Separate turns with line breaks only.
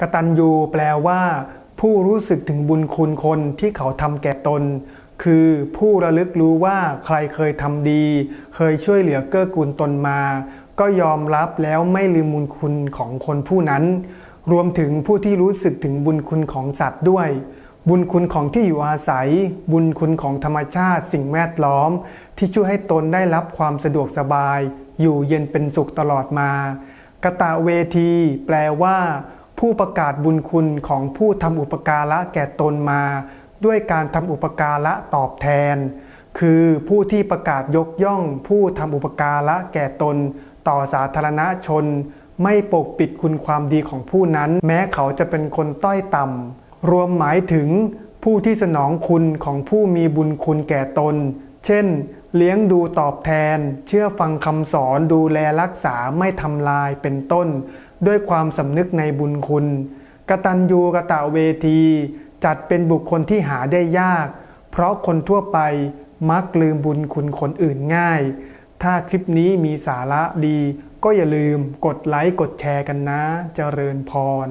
กตัญญูแปลว่า ผู้รู้สึกถึงบุญคุณคนที่เขาทำแก่ตน คือผู้ระลึกรู้ว่าใครเคยทำดี เคยช่วยเหลือเกื้อกูลตนมา ก็ยอมรับแล้วไม่ลืมบุญคุณของคนผู้นั้น รวมถึงผู้ที่รู้สึกถึงบุญคุณของสัตว์ด้วย บุญคุณของที่อยู่อาศัย บุญคุณของธรรมชาติสิ่งแวดล้อม ที่ช่วยให้ตนได้รับความสะดวกสบาย อยู่เย็นเป็นสุขตลอดมากตะเวที แปลว่า ผู้ประกาศบุญคุณของผู้ทำอุปการะแก่ตนมา ด้วยการทำอุปการะตอบแทน คือผู้ที่ประกาศยกย่อง ผู้ทำอุปการะแก่ตน ต่อสาธารณชน ไม่ปกปิดคุณความดีของผู้นั้น แม้เขาจะเป็นคนต้อยต่ำรวมหมายถึงผู้ที่สนองคุณของผู้มีบุญคุณแก่ตน เช่น เลี้ยงดูตอบแทน เชื่อฟังคำสอนดูแลรักษาไม่ทำลายเป็นต้น ด้วยความสำนึกในบุญคุณ กตัญญูกะตะเวที จัดเป็นบุคคลที่หาได้ยาก เพราะคนทั่วไปมักลืมบุญคุณคนอื่นง่าย ถ้าคลิปนี้มีสาระดี ก็อย่าลืมกดไลค์กดแชร์กันนะ เจริญพร